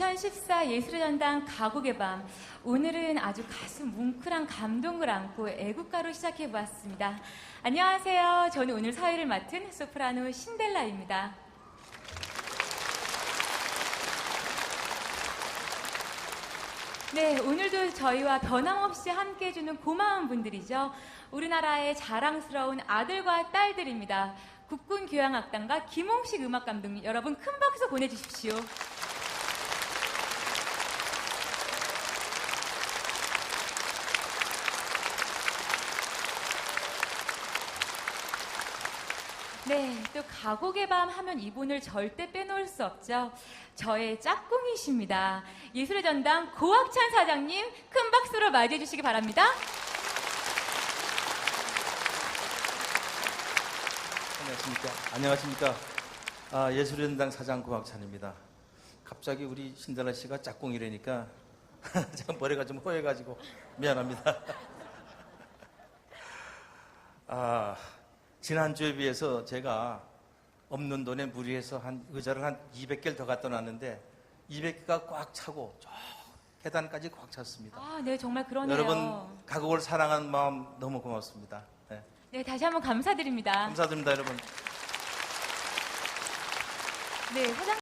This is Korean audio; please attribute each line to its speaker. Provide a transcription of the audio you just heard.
Speaker 1: 2014 예술의 전당 가곡의 밤. 오늘은 아주 가슴 뭉클한 감동을 안고 애국가로 시작해 보았습니다. 안녕하세요. 저는 오늘 사회를 맡은 소프라노 신델라입니다. 네, 오늘도 저희와 변함없이 함께 해주는 고마운 분들이죠. 우리나라의 자랑스러운 아들과 딸들입니다. 국군 교향악단과 김홍식 음악 감독님, 여러분 큰 박수 보내주십시오. 네, 또 가곡의 밤 하면 이분을 절대 빼놓을 수 없죠. 저의 짝꿍이십니다. 예술의 전당 고학찬 사장님 큰 박수로 맞이해 주시기 바랍니다.
Speaker 2: 안녕하십니까. 안녕하십니까. 아, 예술연당 사장 고학찬입니다. 갑자기 우리 신달라 씨가 짝꿍이라니까 제가 머리가 좀 허해가지고 미안합니다. 아, 지난주에 비해서 제가 없는 돈에 무리해서 한 의자를 한 200개를 더 갖다 놨는데 200개가 꽉 차고 저 계단까지 꽉 찼습니다.
Speaker 1: 아, 네, 정말 그러네요.
Speaker 2: 여러분 가곡을 사랑하는 마음 너무 고맙습니다. 네,
Speaker 1: 네, 다시 한번 감사드립니다.
Speaker 2: 감사드립니다, 여러분.
Speaker 1: 네, 사장